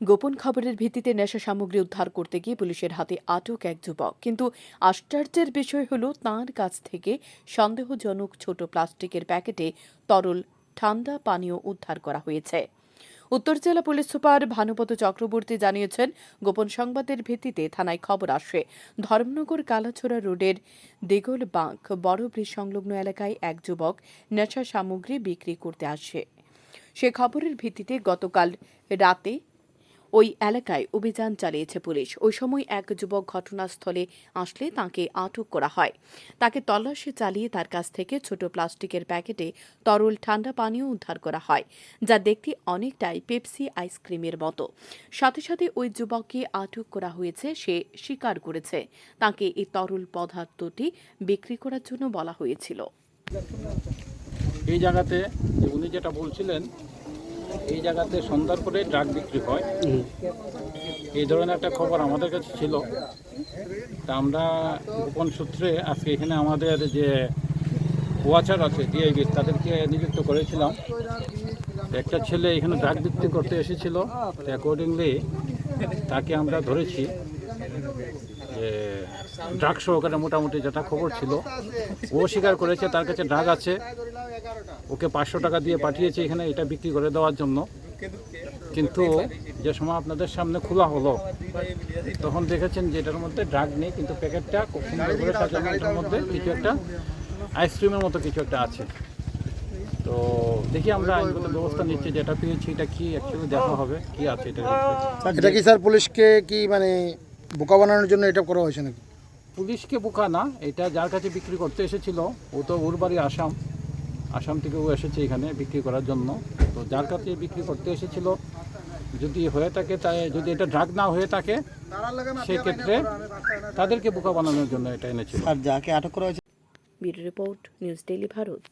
গোপন খবরের ভিত্তিতে নেশা সামগ্রী উদ্ধার করতে গিয়ে পুলিশের হাতে আটক এক যুবক। কিন্তু আশ্চর্যের বিষয় হল, তাঁর কাছ থেকে সন্দেহজনক ছোট প্লাস্টিকের প্যাকেটে তরল ঠান্ডা পানীয় উদ্ধার করা হয়েছে। উত্তর জেলা পুলিশ সুপার ভানুপত চক্রবর্তী জানিয়েছেন, গোপন সংবাদের ভিত্তিতে থানায় খবর আসে, ধর্মনগর কালাছোড়া রোডের দেগল বাঁক বড় ব্রিজ সংলগ্ন এলাকায় এক যুবক নেশা সামগ্রী বিক্রি করতে আসে। সে খবরের ভিত্তিতে গতকাল রাতে ওই এলাকায় অভিযান চালিয়েছে পুলিশ। ওই সময় এক যুবক ঘটনাস্থলে আসলে তাকে আটক করা হয়। তাকে তল্লাশি চালিয়ে তার কাছ থেকে ছোট প্লাস্টিকের প্যাকেটে তরল ঠান্ডা পানীয় উদ্ধার করা হয়, যা দেখতে অনেকটাই পেপসি আইসক্রিমের মতো। সাথে সাথে ওই যুবককে আটক করা হয়েছে, সে স্বীকার করেছে। তাকে এই তরল পদার্থটি বিক্রি করার জন্য বলা হয়েছিল। এই জায়গাতে উনি যেটা বলছিলেন এই জায়গাতে সন্ধ্যার পরে ড্রাগ বিক্রি হয়। এই ধরনের একটা খবর আমাদের কাছে ছিল। তা আমরা গোপন সূত্রে আজকে এখানে আমাদের যে ওয়াচার আছে ডিআইবি তাদেরকে নিযুক্ত করেছিলাম। একটা ছেলে এখানে ড্রাগ বিক্রি করতে এসেছিল। অ্যাকর্ডিংলি তাকে আমরা ধরেছি। যে ড্রাগ সহকারে মোটামুটি যেটা খবর ছিল, ও স্বীকার করেছে, তার কাছে ড্রাগ আছে। ওকে পাঁচশো টাকা দিয়ে পাঠিয়েছে এখানে, এটা বিক্রি করে দেওয়ার জন্য। কিন্তু যে সময় আপনাদের সামনে খোলা হলো, তখন দেখেছেন যে এটার মধ্যে ড্রাগ নেই, কিন্তু প্যাকেটটা খুব সুন্দর করে সাজানো এটার মধ্যে কিছু একটা আইসক্রিমের মতো কিছু একটা আছে। তো দেখি আমরা আইনগত ব্যবস্থা নিচ্ছি, যেটা পেয়েছি, এটা কি অ্যাকচুয়ালি দেখা হবে, কি আছে এটা এটা কি স্যার পুলিশকে কি মানে বোকা বানানোর জন্য এটা করা হয়েছে নাকি? পুলিশকে বোকা না এটা যার কাছে বিক্রি করতে এসেছিল ও তো ওর বাড়ি আসাম। আসাম থেকে ও এসেছে এখানে বিক্রি করার জন্য। তো যার কাছে বিক্রি করতে এসেছিল যদি হয়ে থাকে তাই যদি এটা ড্রাগ না হয়ে থাকে সেক্ষেত্রে তাদেরকে বোকা বানানোর জন্য এটা এনেছিল। আর যাকে আটক করা হয়েছে bureau report news daily Bharat.